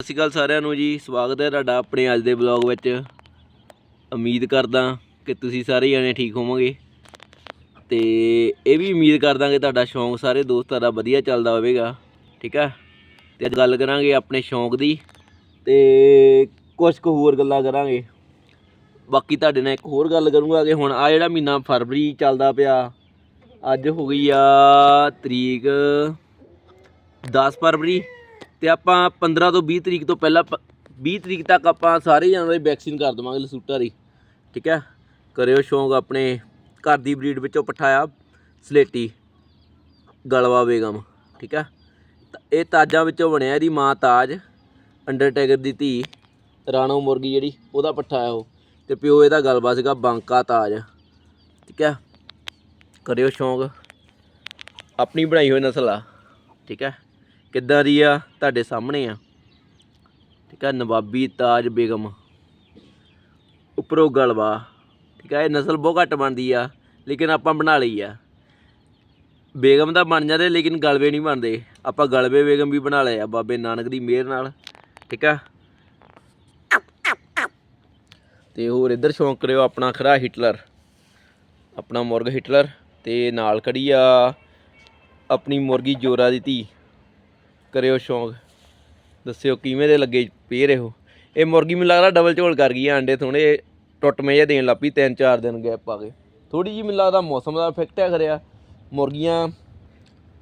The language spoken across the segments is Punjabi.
ਸਤਿ ਸ਼੍ਰੀ ਅਕਾਲ ਸਾਰਿਆਂ ਨੂੰ ਜੀ, ਸਵਾਗਤ ਹੈ ਤੁਹਾਡਾ ਆਪਣੇ ਅੱਜ ਦੇ ਵਲੌਗ ਵਿੱਚ। ਉਮੀਦ ਕਰਦਾ ਕਿ ਤੁਸੀਂ ਸਾਰੇ ਜਣੇ ਠੀਕ ਹੋਵੋਗੇ। ਤੇ ਇਹ ਵੀ ਉਮੀਦ ਕਰਦਾ ਕਿ ਤੁਹਾਡਾ ਸ਼ੌਂਕ ਸਾਰੇ ਦੋਸਤਾਂ ਦਾ ਵਧੀਆ ਚੱਲਦਾ ਹੋਵੇਗਾ, ਠੀਕ ਆ ਤੇ ਅੱਜ ਗੱਲ ਕਰਾਂਗੇ ਆਪਣੇ ਸ਼ੌਂਕ ਦੀ, ਤੇ ਕੁਝ ਕੁ ਹੋਰ ਗੱਲਾਂ ਕਰਾਂਗੇ। ਬਾਕੀ ਤੁਹਾਡੇ ਨਾਲ ਇੱਕ ਹੋਰ ਗੱਲ ਕਰੂੰਗਾ ਕਿ ਹੁਣ ਆ ਜਿਹੜਾ ਮਹੀਨਾ ਫਰਵਰੀ ਚੱਲਦਾ ਪਿਆ, ਅੱਜ ਹੋ ਗਈ ਆ ਤਰੀਕ 10 ਫਰਵਰੀ। ਤੇ ਆਪਾਂ 15 ਤੋਂ 20 ਤਰੀਕ ਤੋਂ ਪਹਿਲਾਂ ਪ- 20 ਤਰੀਕ ਤੱਕ ਆਪਾਂ ਸਾਰੇ ਜਾਨਾਂ ਦੀ ਵੈਕਸੀਨ ਕਰ ਦਵਾਂਗੇ ਲਸੂਟਾ ਦੀ, ਠੀਕ ਹੈ? ਕਰਿਓ ਸ਼ੌਂਕ ਆਪਣੇ, ਘਰ ਦੀ ਬਰੀਡ ਵਿੱਚੋਂ ਪਠਾਇਆ, ਸਲੇਟੀ, ਗਲਵਾ ਬੇਗਮ, ਠੀਕ ਹੈ? ਇਹ ਤਾਜਾਂ ਵਿੱਚੋਂ ਬਣਿਆ ਇਹਦੀ ਮਾਂ ਤਾਜ ਅੰਡਰਟੇਕਰ ਦੀ ਧੀ, ਰਾਣੋ ਮੁਰਗੀ ਜਿਹੜੀ, ਉਹਦਾ ਪੱਠਾ ਆ ਉਹ, ਤੇ ਪਿਓ ਇਹਦਾ ਗਲਬਾ ਸੀਗਾ, ਬਾਂਕਾ ਤਾਜ, ਠੀਕ ਹੈ? ਕਰਿਓ ਸ਼ੌਂਕ, ਆਪਣੀ ਬਣਾਈ ਹੋਈ ਨਸਲ ਆ, ਠੀਕ ਹੈ? ਕਿੱਦਾਂ ਦੀ ਆ? ਤੁਹਾਡੇ ਸਾਹਮਣੇ ਆ। ਠੀਕ ਆ, ਨਵਾਬੀ ਤਾਜ ਬੇਗਮ। ਉੱਪਰੋਂ ਗਲਵਾ ਠੀਕ ਆ, ਇਹ ਨਸਲ ਬਹੁਤ ਘੱਟ ਬਣਦੀ ਆ, ਲੇਕਿਨ ਆਪਾਂ ਬਣਾ ਲਈ ਆ। ਬੇਗਮ ਦਾ ਬਣ ਜਾਂਦੇ, ਲੇਕਿਨ ਗਲਵੇ ਨਹੀਂ ਬਣਦੇ। ਆਪਾਂ ਗਲਵੇ ਬੇਗਮ ਵੀ ਬਣਾ ਲਏ ਆ, ਬਾਬੇ ਨਾਨਕ ਦੀ ਮਿਹਰ ਨਾਲ। ਠੀਕ ਆ। ਤੇ ਹੋਰ ਇੱਧਰ ਸ਼ੌਂਕ ਕਰਿਓ, ਆਪਣਾ ਖਰਾ ਹਿਟਲਰ। ਆਪਣਾ ਮੁਰਗ ਹਿਟਲਰ, ਤੇ ਨਾਲ ਖੜੀ ਆ ਆਪਣੀ ਮੁਰਗੀ ਜੋਰਾ ਦੀ ਧੀ। ਕਰਿਓ ਸ਼ੌਂਕ। ਦੱਸਿਓ ਕਿਵੇਂ ਦੇ ਲੱਗੇ ਪੇ ਰਹੇ ਹੋ ਇਹ ਮੁਰਗੀ ਮੈਨੂੰ ਲੱਗਦਾ ਡਬਲ ਝੋਲ ਕਰ ਗਈ ਆ ਅੰਡੇ ਥੋੜੇ ਟੁੱਟਵੇਂ ਜਿਹਾ ਦੇਣ ਲੱਪੀ, ਤਿੰਨ ਚਾਰ ਦਿਨ ਗੈਪ ਪਾ ਕੇ ਥੋੜੀ ਜੀ ਮੈਨੂੰ ਲੱਗਦਾ ਮੌਸਮ ਦਾ ਇਫੈਕਟ ਹੈ ਖਰਿਆ। ਮੁਰਗੀਆਂ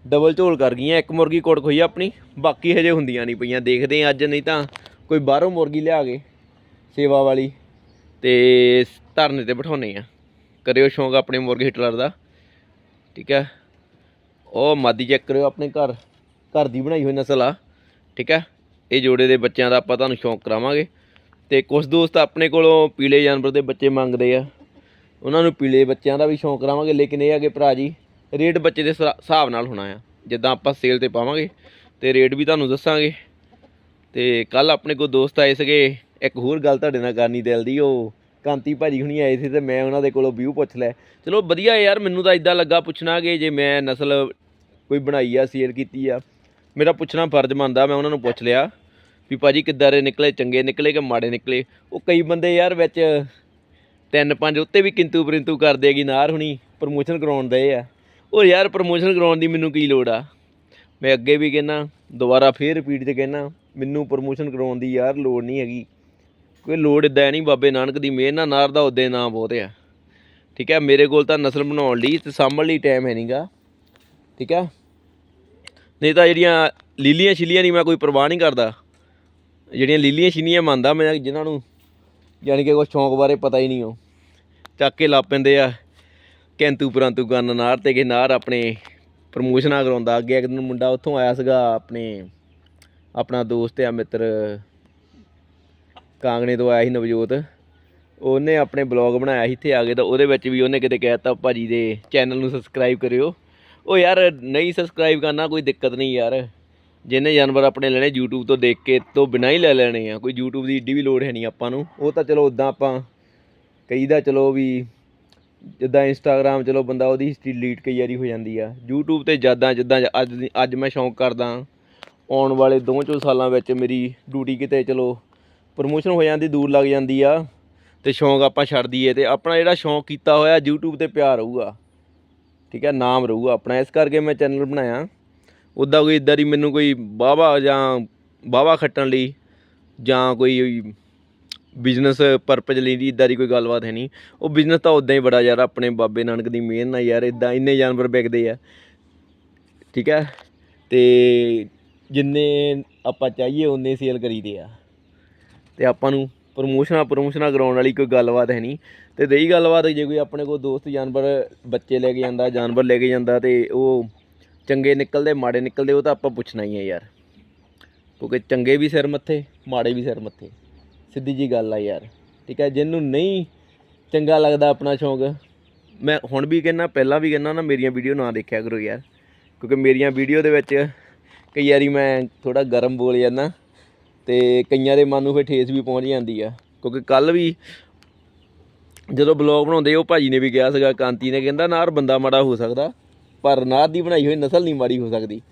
ਡਬਲ ਝੋਲ ਕਰ ਗਈਆਂ, ਇੱਕ ਮੁਰਗੀ ਕੋਟ ਖੋਈ ਆ ਆਪਣੀ, ਬਾਕੀ ਹਜੇ ਹੁੰਦੀਆਂ ਨਹੀਂ ਪਈਆਂ। ਦੇਖਦੇ ਆ ਅੱਜ ਨਹੀਂ ਤਾਂ ਕੋਈ ਬਾਹਰੋਂ ਮੁਰਗੀ ਲਿਆ ਕੇ ਸੇਵਾ ਵਾਲੀ ਤੇ ਧਰਨੇ ਤੇ ਬਿਠਾਉਨੇ ਆ ਕਰਿਓ ਸ਼ੌਂਕ ਆਪਣੇ ਮੁਰਗੇ ਹਿਟਲਰ ਦਾ। ਠੀਕ ਹੈ। ਉਹ ਮਾਦੀ ਚੈੱਕ ਕਰਿਓ ਆਪਣੇ ਘਰ। ਘਰ ਦੀ ਬਣਾਈ ਹੋਈ ਨਸਲ ਆ, ਠੀਕ ਹੈ? ਇਹ ਜੋੜੇ ਦੇ ਬੱਚਿਆਂ ਦਾ ਆਪਾਂ ਤੁਹਾਨੂੰ ਸ਼ੌਂਕ ਕਰਾਵਾਂਗੇ। ਤੇ ਕੁਝ ਦੋਸਤ ਆਪਣੇ ਕੋਲੋਂ ਪੀਲੇ ਜਾਨਵਰ ਦੇ ਬੱਚੇ ਮੰਗਦੇ ਆ। ਉਹਨਾਂ ਨੂੰ ਪੀਲੇ ਬੱਚਿਆਂ ਦਾ ਵੀ ਸ਼ੌਂਕ ਕਰਾਵਾਂਗੇ, ਲੇਕਿਨ ਇਹ ਆ ਕਿ ਭਰਾ ਜੀ, ਰੇਟ ਬੱਚੇ ਦੇ ਹਿਸਾ- ਹਿਸਾਬ ਨਾਲ ਹੋਣਾ ਆ। ਜਿੱਦਾਂ ਆਪਾਂ ਸੇਲ ਤੇ ਪਾਵਾਂਗੇ, ਤੇ ਰੇਟ ਵੀ ਤੁਹਾਨੂੰ ਦੱਸਾਂਗੇ। ਤੇ ਕੱਲ ਆਪਣੇ ਕੋਲ ਦੋਸਤ ਆਏ ਸੀਗੇ, ਇੱਕ ਹੋਰ ਗੱਲ ਤੁਹਾਡੇ ਨਾਲ ਕਰਨੀ ਦਿਲ ਦੀ, ਉਹ ਕਾਂਤੀ ਭਾਜੀ ਹੁਣੀ ਆਏ ਸੀ ਤੇ ਮੈਂ ਉਹਨਾਂ ਦੇ ਕੋਲੋਂ ਵਿਊ ਪੁੱਛ ਲੈ ਚਲੋ ਵਧੀਆ ਯਾਰ, ਮੈਨੂੰ ਤਾਂ ਇਦਾਂ ਲੱਗਾ ਪੁੱਛਣਾ ਕਿ ਜੇ ਮੈਂ ਨਸਲ ਕੋਈ ਬਣਾਈ ਆ ਸੇਲ ਕੀਤੀ ਆ ਮੇਰਾ ਪੁੱਛਣਾ ਫਰਜ਼ ਬਣਦਾ, ਮੈਂ ਉਹਨਾਂ ਨੂੰ ਪੁੱਛ ਲਿਆ ਵੀ ਭਾਜੀ ਕਿੱਦਾਂ ਦੇ ਨਿਕਲੇ, ਚੰਗੇ ਨਿਕਲੇ ਕਿ ਮਾੜੇ ਨਿਕਲੇ? ਉਹ ਕਈ ਬੰਦੇ ਯਾਰ ਵਿੱਚ ਤਿੰਨ ਪੰਜ ਉੱਤੇ ਵੀ ਕਿੰਤੂ ਪਰਿੰਤੂ ਕਰਦੇ ਹੈਗੀ ਨਾਰ ਹੁਣੀ ਪ੍ਰਮੋਸ਼ਨ ਕਰਾਉਣ ਦੇ ਆ। ਉਹ ਯਾਰ ਪ੍ਰਮੋਸ਼ਨ ਕਰਾਉਣ ਦੀ ਮੈਨੂੰ ਕੀ ਲੋੜ ਆ? ਮੈਂ ਅੱਗੇ ਵੀ ਕਹਿਣਾ ਦੁਬਾਰਾ ਫੇਰ ਰਿਪੀਟ 'ਤੇ ਕਹਿਣਾ ਮੈਨੂੰ ਪ੍ਰਮੋਸ਼ਨ ਕਰਾਉਣ ਦੀ ਯਾਰ ਲੋੜ ਨਹੀਂ ਹੈਗੀ। ਕੋਈ ਲੋੜ ਇਦਾਂ ਨਹੀਂ ਬਾਬੇ ਨਾਨਕ ਦੀ ਮਿਹਰ ਨਾਲ ਨਾਰ ਦਾ ਉਹਦੇ ਨਾਂ ਬਹੁਤ ਆ। ਠੀਕ ਹੈ ਮੇਰੇ ਕੋਲ ਤਾਂ ਨਸਲ ਬਣਾਉਣ ਲਈ ਤੇ ਸਾਂਭਣ ਲਈ ਟਾਈਮ ਹੈ ਨਹੀਂਗਾ ਠੀਕ ਹੈ ਨਹੀਂ ਤਾਂ ਜਿਹੜੀਆਂ ਲੀਲੀਆਂ ਛਿੱਲੀਆਂ ਨਹੀਂ ਮੈਂ ਕੋਈ ਪਰਵਾਹ ਨਹੀਂ ਕਰਦਾ। ਜਿਹੜੀਆਂ ਲੀਲੀਆਂ ਛਿਲੀਆਂ ਮੰਨਦਾ ਮੈਂ ਜਿਨ੍ਹਾਂ ਨੂੰ ਯਾਨੀ ਕਿ ਕੋਈ ਸ਼ੌਂਕ ਬਾਰੇ ਪਤਾ ਹੀ ਨਹੀਂ ਉਹ। ਚੱਕ ਕੇ ਲਾ ਪੈਂਦੇ ਆ ਕੈਂਤੂ ਪਰੰਤੂ ਗੰਨ ਨਾਰ ਤੇ ਕਿ ਨਾਰ ਆਪਣੇ ਪ੍ਰਮੋਸ਼ਨਾਂ ਕਰਾਉਂਦਾ। ਅੱਗੇ ਇੱਕ ਦਿਨ ਮੁੰਡਾ ਉੱਥੋਂ ਆਇਆ ਸੀਗਾ ਆਪਣੇ, ਆਪਣਾ ਦੋਸਤ ਆ ਮਿੱਤਰ ਕਾਂਗਣੇ ਤੋਂ ਆਇਆ ਸੀ ਨਵਜੋਤ। ਉਹਨੇ ਆਪਣੇ ਬਲੌਗ ਬਣਾਇਆ ਸੀ ਇੱਥੇ ਆ ਕੇ ਤਾਂ ਉਹਦੇ ਵਿੱਚ ਵੀ ਉਹਨੇ ਕਿਤੇ ਕਹਿਤਾ ਭਾਜੀ ਦੇ ਚੈਨਲ ਨੂੰ ਸਬਸਕ੍ਰਾਈਬ ਕਰਿਓ। ਉਹ ਯਾਰ ਨਹੀਂ ਸਬਸਕ੍ਰਾਈਬ ਕਰਨਾ ਕੋਈ ਦਿੱਕਤ ਨਹੀਂ ਯਾਰ। ਜਿਹਨੇ ਜਾਨਵਰ ਆਪਣੇ ਲੈਣੇ YouTube ਤੋਂ ਦੇਖ ਕੇ ਤੋਂ ਬਿਨਾਂ ਹੀ ਲੈ ਲੈਣੇ ਆ, ਕੋਈ YouTube ਦੀ ਏਡੀ ਵੀ ਲੋੜ ਹੈ ਨਹੀਂ ਆਪਾਂ ਨੂੰ। ਉਹ ਤਾਂ ਚਲੋ ਉਦਾਂ ਆਪਾਂ ਕਈ ਕਹੀਦਾ ਚਲੋ ਵੀ ਜਿੱਦਾਂ ਇੰਸਟਾਗ੍ਰਾਮ ਚਲੋ ਬੰਦਾ ਉਹਦੀ ਹਿਸਟਰੀ ਡਿਲੀਟ ਕਈ ਵਾਰੀ ਹੋ ਜਾਂਦੀ ਆ। YouTube ਤੇ ਜਿੱਦਾਂ ਜਿੱਦਾਂ ਅੱਜ ਦੀ- ਅੱਜ ਮੈਂ ਸ਼ੌਂਕ ਕਰਦਾ ਆਉਣ ਵਾਲੇ ਦੋ ਚੋ ਸਾਲਾਂ ਵਿੱਚ ਮੇਰੀ ਡਿਊਟੀ ਕਿਤੇ ਚਲੋ ਪ੍ਰਮੋਸ਼ਨ ਹੋ ਜਾਂਦੀ, ਦੂਰ ਲੱਗ ਜਾਂਦੀ ਆ। ਤੇ ਸ਼ੌਂਕ ਆਪਾਂ ਛੱਡ ਦਈਏ ਤੇ ਆਪਣਾ ਜਿਹੜਾ ਸ਼ੌਂਕ ਕੀਤਾ ਹੋਇਆ YouTube ਤੇ ਪਿਆਰ ਰਹੂਗਾ। ਠੀਕ ਹੈ, ਨਾਮ ਰਹੂਗਾ ਆਪਣਾ। ਇਸ ਕਰਕੇ ਮੈਂ ਚੈਨਲ ਬਣਾਇਆ। ਉੱਦਾਂ ਕੋਈ ਇਦਾਂ ਦੀ ਮੈਨੂੰ ਕੋਈ ਵਾਹਵਾ ਜਾਂ ਵਾਹਵਾ ਖੱਟਣ ਲਈ ਜਾਂ ਕੋਈ ਬਿਜ਼ਨਸ ਪਰਪਸ ਲਈ ਦੀ ਇਦਾਂ ਦੀ ਕੋਈ ਗੱਲਬਾਤ ਹੈ ਨਹੀਂ। ਉਹ ਬਿਜ਼ਨਸ ਤਾਂ ਉਦਾਂ ਹੀ ਬੜਾ ਯਾਰ, ਆਪਣੇ ਬਾਬੇ ਨਾਨਕ ਦੀ ਮਿਹਰ ਨਾਲ ਯਾਰ, ਇਦਾਂ ਇੰਨੇ ਜਾਨਵਰ ਵਿਕਦੇ ਆ। ਠੀਕ ਹੈ, ਤੇ ਜਿੰਨੇ ਆਪਾਂ ਚਾਹੀਏ ਉਨੇ ਸੇਲ ਕਰੀਦੇ ਆ। ਤੇ ਆਪਾਂ ਨੂੰ ਪ੍ਰਮੋਸ਼ਨਾਂ ਪ੍ਰਮੋਸ਼ਨਾਂ ਕਰਾਉਣ ਵਾਲੀ ਕੋਈ ਗੱਲਬਾਤ ਹੈ ਨਹੀਂ। ਤੇ ਰਹੀ ਗੱਲਬਾਤ ਜੇ ਕੋਈ ਆਪਣੇ ਕੋਲ ਦੋਸਤ ਜਾਨਵਰ, ਬੱਚੇ ਲੈ ਕੇ ਜਾਂਦਾ, ਜਾਨਵਰ ਲੈ ਕੇ ਜਾਂਦਾ ਤੇ ਉਹ ਚੰਗੇ ਨਿਕਲਦੇ, ਮਾੜੇ ਨਿਕਲਦੇ, ਉਹ ਤਾਂ ਆਪਾਂ ਪੁੱਛਣਾ ਹੀ ਹੈ ਯਾਰ। ਕਿਉਂਕਿ ਚੰਗੇ ਵੀ ਸਿਰ ਮੱਥੇ, ਮਾੜੇ ਵੀ ਸਿਰ ਮੱਥੇ। ਸਿੱਧੀ ਜੀ ਗੱਲ ਆ ਯਾਰ। ਠੀਕ ਹੈ, ਜਿਹਨੂੰ ਨਹੀਂ ਚੰਗਾ ਲੱਗਦਾ ਆਪਣਾ ਸ਼ੌਂਕ, ਮੈਂ ਹੁਣ ਵੀ ਕਹਿੰਦਾ, ਪਹਿਲਾਂ ਵੀ ਕਹਿੰਦਾ ਨਾ, ਮੇਰੀਆਂ ਵੀਡੀਓ ਨਾ ਦੇਖਿਆ ਕਰੋ ਯਾਰ। ਕਿਉਂਕਿ ਮੇਰੀਆਂ ਵੀਡੀਓ ਦੇ ਵਿੱਚ ਕਈ ਵਾਰੀ ਮੈਂ ਥੋੜਾ ਗਰਮ ਬੋਲ ਜਾਂਦਾ ਤੇ ਕਈਆਂ ਦੇ ਮਨ ਨੂੰ ਫਿਰ ਠੇਸ ਵੀ ਪਹੁੰਚ ਜਾਂਦੀ ਆ। ਕਿਉਂਕਿ ਕੱਲ ਵੀ ਜਦੋਂ ਬਲੌਗ ਬਣਾਉਂਦੇ, ਉਹ ਭਾਜੀ ਨੇ ਵੀ ਕਿਹਾ ਸੀਗਾ, ਕਾਂਤੀ ਨੇ ਕਹਿੰਦਾ, ਨਾਰ ਬੰਦਾ ਮਾੜਾ ਹੋ ਸਕਦਾ, ਪਰ ਨਾਰ ਦੀ ਬਣਾਈ ਹੋਈ ਨਸਲ ਨਹੀਂ ਮਾੜੀ ਹੋ ਸਕਦੀ।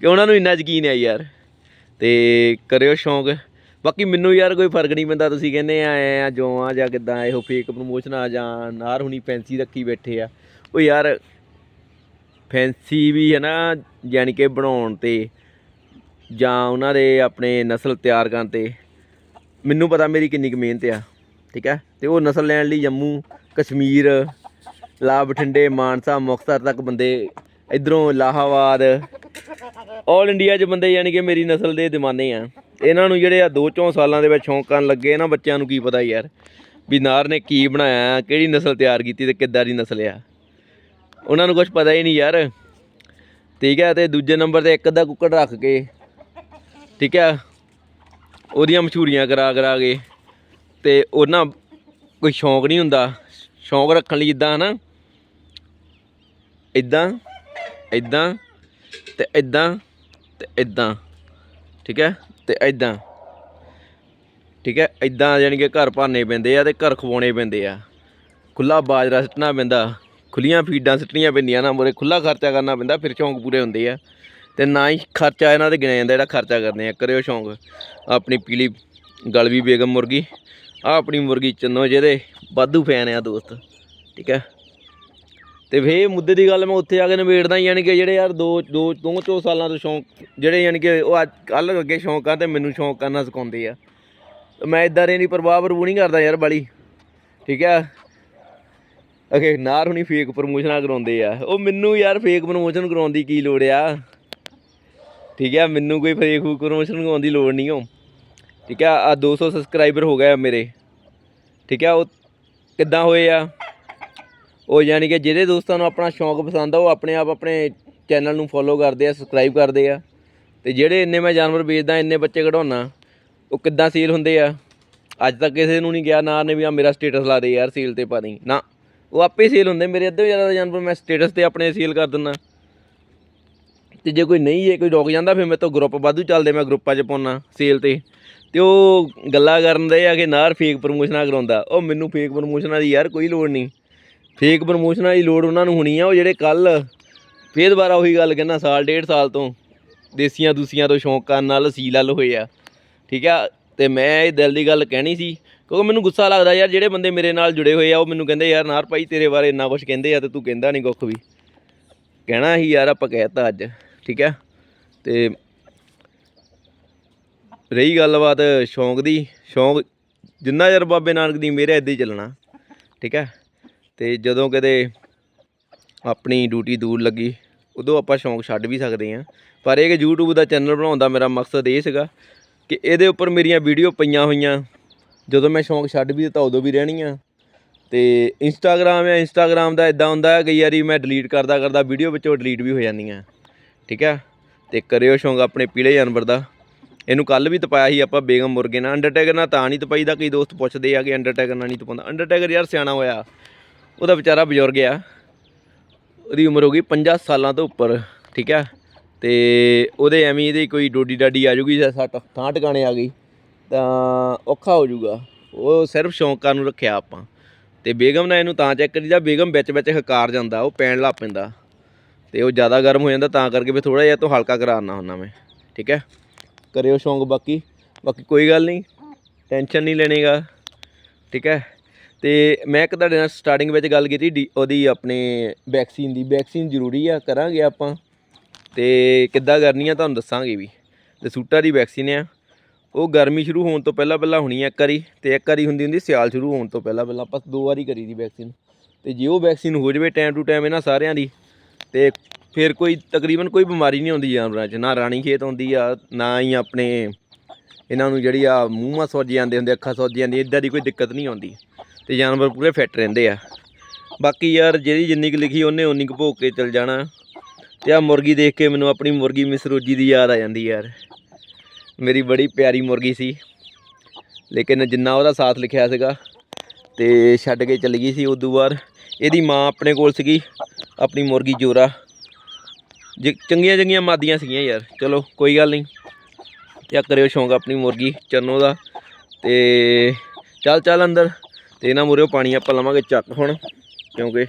ਕਿ ਉਹਨਾਂ ਨੂੰ ਇੰਨਾ ਯਕੀਨ ਹੈ ਯਾਰ। ਤੇ ਕਰਿਓ ਸ਼ੌਂਕ। ਬਾਕੀ ਮੈਨੂੰ ਯਾਰ ਕੋਈ ਫ਼ਰਕ ਨਹੀਂ ਪੈਂਦਾ, ਤੁਸੀਂ ਕਹਿੰਦੇ ਆ ਆ ਜੋ ਆ, ਜਾਂ ਕਿਦਾਂ, ਇਹੋ ਫੇਕ ਪ੍ਰਮੋਸ਼ਨ ਆ, ਜਾਂ ਨਾਰ ਹੁਣੀ ਫੈਂਸੀ ਰੱਖੀ ਬੈਠੇ ਆ। ਉਹ ਯਾਰ ਫੈਂਸੀ ਵੀ ਹੈ ਨਾ ਯਾਨੀ ਕਿ ਬਣਾਉਣ ਤੇ, ਜਾਂ ਉਹਨਾਂ ਦੇ ਆਪਣੇ ਨਸਲ ਤਿਆਰ ਕਰਨ ਤੇ। ਮੈਨੂੰ ਪਤਾ ਮੇਰੀ ਕਿੰਨੀ ਕੁ ਮਿਹਨਤ ਆ। ਠੀਕ ਹੈ? ਤੇ ਉਹ ਨਸਲ ਲੈਣ ਲਈ ਜੰਮੂ, ਕਸ਼ਮੀਰ ਲਾ ਬਠਿੰਡੇ, ਮਾਨਸਾ, ਮੁਕਤਸਰ ਤੱਕ ਬੰਦੇ ਇਧਰੋਂ ਇਲਾਹਾਬਾਦ 올 ਇੰਡੀਆ 'ਚ ਬੰਦੇ ਯਾਨੀ ਕਿ ਮੇਰੀ ਨਸਲ ਦੇ ਦਿਮਾਨੇ ਆ। ਇਹਨਾਂ ਨੂੰ ਜਿਹੜੇ ਆ ਦੋ ਚੌਂ ਸਾਲਾਂ ਦੇ ਵਿੱਚ ਸ਼ੌਂਕ ਕਰਨ ਲੱਗੇ ਨਾ ਬੱਚਿਆਂ ਨੂੰ ਕੀ ਪਤਾ ਯਾਰ ਵੀ ਨਾਰ ਨੇ ਕੀ ਬਣਾਇਆ, ਕਿਹੜੀ ਨਸਲ ਤਿਆਰ ਕੀਤੀ ਤੇ ਕਿੱਦਾਂ ਦੀ ਨਸਲ ਆ। ਉਹਨਾਂ ਨੂੰ ਕੁਝ ਪਤਾ ਹੀ ਨਹੀਂ ਯਾਰ। ਠੀਕ ਹੈ? ਤੇ ਦੂਜੇ ਨੰਬਰ ਤੇ ਇੱਕ ਅੱਧਾ ਕੁੱਕੜ ਰੱਖ ਕੇ, ਠੀਕ ਹੈ? ਉਹਦੀਆਂ ਮਸ਼ਹੂਰੀਆਂ ਕਰਾ ਕਰਾ ਕੇ। ਤੇ ਉਹਨਾਂ ਕੋਈ ਸ਼ੌਂਕ ਨਹੀਂ ਹੁੰਦਾ, ਸ਼ੌਂਕ ਰੱਖਣ ਲਈ ਇਦਾਂ ਹਨਾ ਇਦਾਂ ਇਦਾਂ ਤੇ ਇਦਾਂ ਤੇ ਇਦਾਂ ਠੀਕ ਹੈ, ਤੇ ਇਦਾਂ ਠੀਕ ਹੈ ਇਦਾਂ ਯਾਨੀ ਕਿ ਘਰ ਭਰਨੇ ਪੈਂਦੇ ਆ ਤੇ ਘਰ ਖਵਾਉਣੇ ਪੈਂਦੇ ਆ। ਖੁੱਲਾ ਬਾਜਰਾ ਸਿੱਟਣਾ ਪੈਂਦਾ ਖੁੱਲੀਆਂ ਫੀਡਾਂ ਸਿੱਟਣੀਆਂ ਪੈਂਦੀਆਂ ਨਾ ਮੋਰੇ ਖੁੱਲਾ ਖਰਚਾ ਕਰਨਾ ਪੈਂਦਾ, ਫਿਰ ਸ਼ੌਂਕ ਪੂਰੇ ਹੁੰਦੇ ਆ। ਤੇ ਨਾ ਹੀ ਖਰਚਾ ਇਹਨਾਂ ਤੇ ਗਿਣਿਆ ਜਾਂਦਾ ਜਿਹੜਾ ਖਰਚਾ ਕਰਦੇ ਆ, ਕਰਿਓ ਸ਼ੌਂਕ। ਆਪਣੀ ਪੀਲੀ ਗਲਵੀ ਬੇਗਮ ਮੁਰਗੀ ਆ ਆਪਣੀ ਮੁਰਗੀ ਚੰਨੋ ਜਿਹਦੇ ਵਾਧੂ ਫੈਨ ਆ ਦੋਸਤ, ਠੀਕ ਹੈ? ਤੇ ਫੇ ਮੁੱਦੇ ਦੀ ਗੱਲ ਮੈਂ ਉੱਥੇ ਆ ਕੇ ਨਿਬੇੜਦਾ ਯਾਨੀ ਕਿ ਜਿਹੜੇ ਯਾਰ ਦੋ ਦੋ ਦੋ ਚੋ ਸਾਲਾਂ ਤੋਂ ਸ਼ੌਂਕ, ਜਿਹੜੇ ਯਾਨੀ ਕਿ ਉਹ ਅੱਜ ਕੱਲ ਅੱਗੇ ਸ਼ੌਂਕ ਆ ਤੇ ਮੈਨੂੰ ਸ਼ੌਂਕ ਕਰਨਾ ਸਿਖਾਉਂਦੇ ਆ। ਮੈਂ ਇਦਾਂ ਦੇ ਨਹੀਂ ਪ੍ਰਭਾਵ ਪ੍ਰਭੂ ਨਹੀਂ ਕਰਦਾ ਯਾਰ ਬਾਲੀ, ਠੀਕ ਆ ਅਗੇ ਨਾਰ ਹੁਣੀ ਫੇਕ ਪ੍ਰਮੋਸ਼ਨਾਂ ਕਰਾਉਂਦੇ ਆ। ਉਹ ਮੈਨੂੰ ਯਾਰ ਫੇਕ ਪ੍ਰਮੋਸ਼ਨ ਕਰਾਉਣ ਦੀ ਕੀ ਲੋੜ ਆ? ਠੀਕ ਆ ਮੈਨੂੰ ਕੋਈ ਫੇਕ ਪ੍ਰਮੋਸ਼ਨ ਕਰਾਉਣ ਦੀ ਲੋੜ ਨਹੀਂ ਹੋ ਠੀਕ ਆ ਆ 200 ਸਬਸਕ੍ਰਾਈਬਰ ਹੋ ਗਏ ਆ ਮੇਰੇ। ਠੀਕ ਆ, ਉਹ ਕਿੱਦਾਂ ਹੋਏ ਆ? ਉਹ ਯਾਨੀ ਕਿ ਜਿਹੜੇ ਦੋਸਤਾਂ ਨੂੰ ਆਪਣਾ ਸ਼ੌਂਕ ਪਸੰਦ ਆ, ਉਹ ਆਪਣੇ ਆਪ ਆਪਣੇ ਚੈਨਲ ਨੂੰ ਫੋਲੋ ਕਰਦੇ ਆ ਸਬਸਕ੍ਰਾਈਬ ਕਰਦੇ ਆ। ਤੇ ਜਿਹੜੇ ਇੰਨੇ ਮੈਂ ਜਾਨਵਰ ਵੇਚਦਾ, ਇੰਨੇ ਬੱਚੇ ਕਢਾਉਣਾ, ਉਹ ਕਿੱਦਾਂ ਸੇਲ ਹੁੰਦੇ ਆ? ਅੱਜ ਤੱਕ ਕਿਸੇ ਨੂੰ ਨਹੀਂ ਕਿਹਾ ਨਾ ਨੇ ਵੀ ਆ ਮੇਰਾ ਸਟੇਟਸ ਲਾ ਦੇ ਯਾਰ ਸੇਲ ਤੇ ਪਾ ਦੇ ਨਾ, ਉਹ ਆਪੇ ਸੇਲ ਹੁੰਦੇ, ਮੇਰੇ ਅੱਧੇ ਜ਼ਿਆਦਾ ਜਾਨਵਰ ਮੈਂ ਸਟੇਟਸ ਤੇ ਆਪਣੇ ਸੇਲ ਕਰ ਦਿੰਦਾ। ਤੇ ਜੇ ਕੋਈ ਨਹੀਂ ਹੈ ਕੋਈ ਰੁਕ ਜਾਂਦਾ, ਫਿਰ ਮੇਰੇ ਤੋਂ ਗਰੁੱਪ ਵਾਧੂ ਚੱਲਦੇ, ਮੈਂ ਗਰੁੱਪਾਂ 'ਚ ਪਾਉਣਾ ਸੇਲ ਤੇ। ਤੇ ਉਹ ਗੱਲਾਂ ਕਰਨ ਦੇ ਆ ਕਿ ਨਾਰ ਫੇਕ ਪ੍ਰਮੋਸ਼ਨਾਂ ਕਰਾਉਂਦਾ। ਉਹ ਮੈਨੂੰ ਫੇਕ ਪ੍ਰਮੋਸ਼ਨਾਂ ਦੀ ਯਾਰ ਕੋਈ ਲੋੜ ਨਹੀਂ। ਫੇਕ ਪ੍ਰਮੋਸ਼ਨਾਂ ਦੀ ਲੋੜ ਉਹਨਾਂ ਨੂੰ ਹੋਣੀ ਆ, ਉਹ ਜਿਹੜੇ ਕੱਲ ਫੇਰ ਦੁਬਾਰਾ ਉਹੀ ਗੱਲ ਕਹਿੰਦਾ, ਸਾਲ, ਡੇਢ ਸਾਲ ਤੋਂ ਦੇਸੀਆਂ ਦੂਸੀਆਂ ਤੋਂ ਸ਼ੌਂਕ ਕਰਨ ਨਾਲ ਸੀ ਲੱਲ ਹੋਏ ਆ। ਠੀਕ ਆ? ਤੇ ਮੈਂ ਇਹ ਦਿਲ ਦੀ ਗੱਲ ਕਹਿਣੀ ਸੀ, ਕਿਉਂਕਿ ਮੈਨੂੰ ਗੁੱਸਾ ਲੱਗਦਾ ਯਾਰ, ਜਿਹੜੇ ਬੰਦੇ ਮੇਰੇ ਨਾਲ ਜੁੜੇ ਹੋਏ ਆ, ਉਹ ਮੈਨੂੰ ਕਹਿੰਦੇ, ਯਾਰ ਨਾਰ ਭਾਈ, ਤੇਰੇ ਬਾਰੇ ਇੰਨਾ ਕੁਝ ਕਹਿੰਦੇ ਆ ਤੇ ਤੂੰ ਕਹਿੰਦਾ ਨਹੀਂ ਕੁੱਖ ਵੀ। ਕਹਿਣਾ ਹੀ ਯਾਰ, ਆਪਾਂ ਕਹਿਤਾ ਅੱਜ। ਠੀਕ ਹੈ? ਤੇ ਰਹੀ ਗੱਲਬਾਤ ਸ਼ੌਂਕ ਦੀ, ਸ਼ੌਂਕ ਜਿੰਨਾ ਚਿਰ ਬਾਬੇ ਨਾਨਕ ਦੀ ਮੇਰੇ ਇੱਦਾਂ ਹੀ ਚੱਲਣਾ, ਠੀਕ ਹੈ? ਤੇ ਜਦੋਂ ਕਦੇ ਆਪਣੀ ਡਿਊਟੀ ਦੂਰ ਲੱਗੀ, ਉਦੋਂ ਆਪਾਂ ਸ਼ੌਂਕ ਛੱਡ ਵੀ ਸਕਦੇ ਹਾਂ। ਪਰ ਇਹ ਕਿ YouTube ਦਾ ਚੈਨਲ ਬਣਾਉਣ ਦਾ ਮੇਰਾ ਮਕਸਦ ਇਹ ਸੀਗਾ ਕਿ ਇਹਦੇ ਉੱਪਰ ਮੇਰੀਆਂ ਵੀਡੀਓ ਪਈਆਂ ਹੋਈਆਂ। ਜਦੋਂ ਮੈਂ ਸ਼ੌਂਕ ਛੱਡ ਵੀ ਦਿੱਤਾ, ਉਦੋਂ ਵੀ ਰਹਿਣੀਆਂ। ਤੇ ਇੰਸਟਾਗ੍ਰਾਮ ਹੈ ਇੰਸਟਾਗ੍ਰਾਮ ਦਾ ਇਦਾਂ ਹੁੰਦਾ ਕਈ ਵਾਰੀ ਮੈਂ ਡਿਲੀਟ ਕਰਦਾ ਕਰਦਾ ਵੀਡੀਓ ਵਿੱਚੋਂ ਡਿਲੀਟ ਵੀ ਹੋ ਜਾਂਦੀਆਂ। ਠੀਕ ਹੈ? ਤੇ ਕਰਿਓ ਸ਼ੌਂਕ ਆਪਣੇ ਪੀਲੇ ਜਾਨਵਰ ਦਾ। ਇਹਨੂੰ ਕੱਲ ਵੀ ਤਪਾਇਆ ਸੀ ਆਪਾਂ ਬੇਗਮ ਮੁਰਗੇ ਨਾਲ। ਅੰਡਰਟੇਕਰ ਨਾਲ ਤਾਂ ਨਹੀਂ ਤਪਾਈਦਾ, ਕਈ ਦੋਸਤ ਪੁੱਛਦੇ ਆ ਕਿ ਅੰਡਰਟੇਕਰ ਨਾਲ ਨਹੀਂ ਤਪਾਉਂਦਾ। ਅੰਡਰਟੇਕਰ ਯਾਰ ਸਿਆਣਾ ਹੋਇਆ। ਉਹਦਾ ਵਿਚਾਰਾ ਬਜ਼ੁਰਗ ਆ। ਉਹਦੀ ਉਮਰ ਹੋ ਗਈ 50 ਸਾਲਾਂ ਤੋਂ ਉੱਪਰ, ਠੀਕ ਹੈ? ਤੇ ਉਹਦੇ ਐਵੇਂ ਇਹਦੀ ਕੋਈ ਡੋਡੀ ਡਾਡੀ ਆ ਜੂਗੀ, ਜਾਂ ਸੱਟ ਥਾਂ ਟਿਕਾਣੇ ਆ ਗਈ, ਤਾਂ ਔਖਾ ਹੋ ਜਾਊਗਾ ਉਹ ਸਿਰਫ ਸ਼ੌਂਕਾਂ ਨੂੰ ਰੱਖਿਆ ਆਪਾਂ। ਤੇ ਬੇਗਮ ਨਾਲ ਇਹਨੂੰ ਤਾਂ ਚੈੱਕ ਕਰੀਦਾ, ਬੇਗਮ ਵਿੱਚ ਵਿੱਚ ਹਕਾਰ ਜਾਂਦਾ, ਉਹ ਪੈਣ ਲੱਗ ਪੈਂਦਾ। ਤੇ ਉਹ ਜ਼ਿਆਦਾ ਗਰਮ ਹੋ ਜਾਂਦਾ ਤਾਂ ਕਰਕੇ ਵੀ ਥੋੜਾ ਜਿਹਾ ਤੋਂ ਹਲਕਾ ਕਰਾਉਣਾ ਹੁੰਦਾ ਮੈਂ, ਠੀਕ ਹੈ? ਕਰਿਓ ਸ਼ੌਂਕ ਬਾਕੀ ਬਾਕੀ ਕੋਈ ਗੱਲ ਨਹੀਂ ਟੈਨਸ਼ਨ ਨਹੀਂ ਲੈਣੇਗਾ, ਠੀਕ ਹੈ? ਤੇ ਮੈਂ ਇੱਕ ਤੁਹਾਡੇ ਨਾਲ ਸਟਾਰਟਿੰਗ ਵਿੱਚ ਗੱਲ ਕੀਤੀ ਡੀ- ਉਹਦੀ ਆਪਣੇ ਵੈਕਸੀਨ ਦੀ ਵੈਕਸੀਨ ਜ਼ਰੂਰੀ ਆ, ਕਰਾਂਗੇ ਆਪਾਂ। ਤੇ ਕਿੱਦਾਂ ਕਰਨੀ ਆ ਤੁਹਾਨੂੰ ਦੱਸਾਂਗੇ ਵੀ, ਤੇ ਸੂਟਾ ਦੀ ਵੈਕਸੀਨ ਆ। ਉਹ ਗਰਮੀ ਸ਼ੁਰੂ ਹੋਣ ਤੋਂ ਪਹਿਲਾਂ ਪਹਿਲਾਂ ਹੋਣੀ ਆ ਇੱਕ ਵਾਰੀ, ਤੇ ਇੱਕ ਵਾਰੀ ਹੁੰਦੀ ਹੁੰਦੀ ਸਿਆਲ ਸ਼ੁਰੂ ਹੋਣ ਤੋਂ ਪਹਿਲਾਂ ਪਹਿਲਾਂ ਆਪਾਂ ਦੋ ਵਾਰੀ ਕਰੀ ਦੀ ਵੈਕਸੀਨ ਤੇ ਜੇ ਉਹ ਵੈਕਸੀਨ ਹੋ ਜਾਵੇ ਟਾਈਮ ਟੂ ਟਾਈਮ ਇਹਨਾਂ ਸਾਰਿਆਂ ਦੀ ਤੇ ਫਿਰ ਕੋਈ ਤਕਰੀਬਨ ਕੋਈ ਬਿਮਾਰੀ ਨਹੀਂ ਆਉਂਦੀ ਜਾਨਵਰਾਂ 'ਚ, ਨਾ ਰਾਣੀ ਖੇਤ ਆਉਂਦੀ ਆ, ਨਾ ਹੀ ਆਪਣੇ ਇਹਨਾਂ ਨੂੰ ਜਿਹੜੀ ਆ ਮੂੰਹ ਮਾ ਸੁੱਜ ਜਾਂਦੇ ਹੁੰਦੇ, ਅੱਖਾਂ ਸੁੱਜ ਜਾਂਦੀਆਂ ਇਦਾਂ ਦੀ ਕੋਈ ਦਿੱਕਤ ਨਹੀਂ ਆਉਂਦੀ ਤੇ ਜਾਨਵਰ ਪੂਰੇ ਫਿੱਟ ਰਹਿੰਦੇ ਆ। ਬਾਕੀ ਯਾਰ ਜਿਹੜੀ ਜਿੰਨੀ ਕੁ ਲਿਖੀ ਉਹਨੇ ਉਨੀ ਕੁ ਭੋਗ ਕੇ ਚਲ ਜਾਣਾ ਤੇ ਆ ਮੁਰਗੀ ਦੇਖ ਕੇ ਮੈਨੂੰ ਆਪਣੀ ਮੁਰਗੀ ਮਿਸ ਰੋਜੀ ਦੀ ਯਾਦ ਆ ਜਾਂਦੀ ਯਾਰ। ਮੇਰੀ ਬੜੀ ਪਿਆਰੀ ਮੁਰਗੀ ਸੀ, ਲੇਕਿਨ ਜਿੰਨਾ ਉਹਦਾ ਸਾਥ ਲਿਖਿਆ ਸੀਗਾ ਤੇ ਛੱਡ ਕੇ ਚਲੀ ਗਈ ਸੀ ਉਦੋਂ ਬਾਅਦ ਇਹਦੀ ਮਾਂ ਆਪਣੇ ਕੋਲ ਸੀਗੀ, ਆਪਣੀ ਮੁਰਗੀ ਜੋਰਾ। ਜੇ ਚੰਗੀਆਂ ਚੰਗੀਆਂ ਮਾਦੀਆਂ ਸੀਗੀਆਂ ਯਾਰ, ਚਲੋ ਕੋਈ ਗੱਲ ਨਹੀਂ। ਕਿਆ ਕਰਿਓ ਸ਼ੌਂਕ ਆਪਣੀ ਮੁਰਗੀ ਚੰਨੋ ਦਾ। ਤੇ ਚੱਲ ਚੱਲ ਅੰਦਰ। ਤੇ ਇਹਨਾਂ ਮੂਹਰੇ ਪਾਣੀ ਆਪਾਂ ਲਵਾਂਗੇ ਚੱਕ ਹੁਣ, ਕਿਉਂਕਿ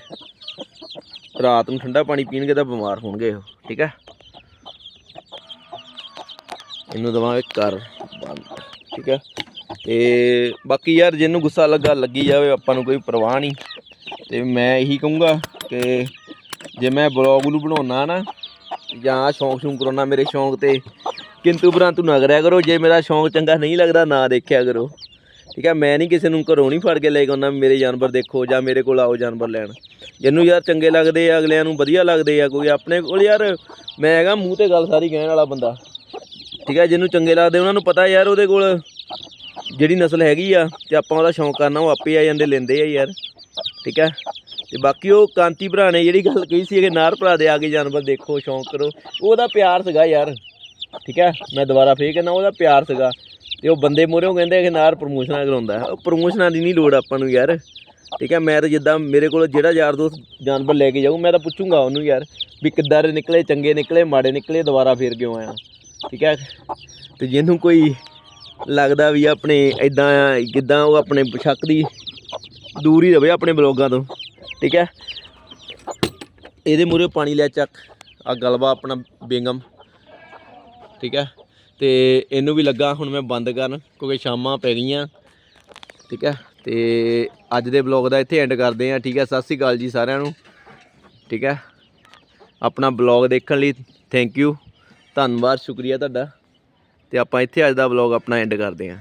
ਰਾਤ ਨੂੰ ਠੰਡਾ ਪਾਣੀ ਪੀਣਗੇ ਤਾਂ ਬਿਮਾਰ ਹੋਣਗੇ ਉਹ, ਠੀਕ ਹੈ? ਇਹਨੂੰ ਦਵਾਂਗੇ ਕਰ ਬੰਦ, ਠੀਕ ਹੈ? ਤੇ ਬਾਕੀ ਯਾਰ, ਜਿਹਨੂੰ ਗੁੱਸਾ ਲੱਗਾ, ਲੱਗੀ ਜਾਵੇ, ਆਪਾਂ ਨੂੰ ਕੋਈ ਪਰਵਾਹ ਨਹੀਂ। ਤੇ ਮੈਂ ਇਹੀ ਕਹੂੰਗਾ ਕਿ ਜੇ ਮੈਂ ਬਲੌਗ ਨੂੰ ਬਣਾਉਣਾ ਨਾ, ਜਾਂ ਸ਼ੌਂਕ ਸ਼ੌਂਕ ਕਰਾਉਣਾ ਮੇਰੇ ਸ਼ੌਂਕ ਤੇ, ਕਿੰਤੂ ਪਰੰਤੂ ਨਾ ਕਰਿਆ ਕਰੋ, ਜੇ ਮੇਰਾ ਸ਼ੌਂਕ ਚੰਗਾ ਨਹੀਂ ਲੱਗਦਾ, ਨਾ ਦੇਖਿਆ ਕਰੋ। ਠੀਕ ਹੈ ਮੈਂ ਨਹੀਂ ਕਿਸੇ ਨੂੰ ਘਰੋਂ ਨਹੀਂ ਫੜ ਕੇ ਲੈ ਕੇ ਆਉਂਦਾ ਮੇਰੇ ਜਾਨਵਰ ਦੇਖੋ, ਜਾਂ ਮੇਰੇ ਕੋਲ ਆਓ ਜਾਨਵਰ ਲੈਣ। ਜਿਹਨੂੰ ਯਾਰ ਚੰਗੇ ਲੱਗਦੇ ਆ, ਅਗਲਿਆਂ ਨੂੰ ਵਧੀਆ ਲੱਗਦੇ ਆ, ਕੋਈ ਆਪਣੇ ਕੋਲ ਯਾਰ, ਮੈਂ ਹੈਗਾ ਮੂੰਹ ਤੇ ਗੱਲ ਸਾਰੀ ਕਹਿਣ ਵਾਲਾ ਬੰਦਾ। ਠੀਕ ਹੈ ਜਿਹਨੂੰ ਚੰਗੇ ਲੱਗਦੇ, ਉਹਨਾਂ ਨੂੰ ਪਤਾ ਯਾਰ ਉਹਦੇ ਕੋਲ, ਜਿਹੜੀ ਨਸਲ ਹੈਗੀ ਆ, ਤੇ ਆਪਾਂ ਉਹਦਾ ਸ਼ੌਂਕ ਕਰਨਾ, ਉਹ ਆਪੇ ਆ ਜਾਂਦੇ, ਲੈਂਦੇ ਆ ਯਾਰ। ਠੀਕ ਹੈ? ਤੇ ਬਾਕੀ ਉਹ ਕਾਂਤੀ ਭਰਾ ਨੇ ਜਿਹੜੀ ਗੱਲ ਕਹੀ ਸੀ ਕਿ ਨਾਰ ਭਰਾ ਦੇ ਆ ਕੇ ਜਾਨਵਰ ਦੇਖੋ, ਸ਼ੌਂਕ ਕਰੋ। ਉਹਦਾ ਪਿਆਰ ਸੀਗਾ ਯਾਰ, ਠੀਕ ਹੈ? ਮੈਂ ਦੁਬਾਰਾ ਫੇਰ ਕਹਿੰਦਾ ਉਹਦਾ ਪਿਆਰ ਸੀਗਾ। ਤੇ ਉਹ ਬੰਦੇ ਮੋਰਿਓ ਕਹਿੰਦੇ ਕਿ ਨਾਰ ਪ੍ਰਮੋਸ਼ਨਾਂ ਕਰਾਉਂਦਾ ਉਹ ਪ੍ਰਮੋਸ਼ਨਾਂ ਦੀ ਨਹੀਂ ਲੋੜ ਆਪਾਂ ਨੂੰ ਯਾਰ। ਠੀਕ ਹੈ? ਮੈਂ ਤਾਂ ਜਿੱਦਾਂ ਮੇਰੇ ਕੋਲ ਜਿਹੜਾ ਯਾਰ ਦੋਸਤ ਜਾਨਵਰ ਲੈ ਕੇ ਜਾਊ, ਮੈਂ ਤਾਂ ਪੁੱਛੂੰਗਾ ਉਹਨੂੰ ਯਾਰ ਵੀ ਕਿੱਦਾਂ ਦੇ ਨਿਕਲੇ, ਚੰਗੇ ਨਿਕਲੇ, ਮਾੜੇ ਨਿਕਲੇ, ਦੁਬਾਰਾ ਫੇਰ ਕਿਉਂ ਆਇਆ? ਠੀਕ ਹੈ? ਤੇ ਜਿਹਨੂੰ ਕੋਈ ਲੱਗਦਾ ਵੀ ਆਪਣੇ ਇਦਾਂ ਆ ਕਿੱਦਾਂ ਉਹ ਆਪਣੇ ਸ਼ੱਕ ਦੀ ਦੂਰ ਹੀ ਰਵੇ ਆਪਣੇ ਬਲੋਗਾਂ ਤੋਂ, ਠੀਕ ਹੈ? ਇਹਦੇ ਮੂਰੇ ਪਾਣੀ ਲੈ ਚੱਕ ਆ ਗਲਵਾ ਆਪਣਾ ਬੇਗਮ, ਠੀਕ ਹੈ? ਤੇ ਇਹਨੂੰ ਵੀ ਲੱਗਾ, ਹੁਣ ਮੈਂ ਬੰਦ ਕਰਨ, ਕਿਉਂਕਿ ਸ਼ਾਮਾਂ ਪੈ ਗਈਆਂ, ਠੀਕ ਹੈ? ਤੇ ਅੱਜ ਦੇ ਬਲੌਗ ਦਾ ਇੱਥੇ ਐਂਡ ਕਰਦੇ ਆ ਠੀਕ ਹੈ? ਸਤਿ ਸ੍ਰੀ ਅਕਾਲ ਜੀ ਸਾਰਿਆਂ ਨੂੰ, ਠੀਕ ਹੈ? ਆਪਣਾ ਬਲੌਗ ਦੇਖਣ ਲਈ ਥੈਂਕ ਯੂ ਧੰਨਵਾਦ, ਸ਼ੁਕਰੀਆ ਤੁਹਾਡਾ, ਤੇ ਆਪਾਂ ਇੱਥੇ ਅੱਜ ਦਾ ਬਲੌਗ ਆਪਣਾ ਐਂਡ ਕਰਦੇ ਹਾਂ।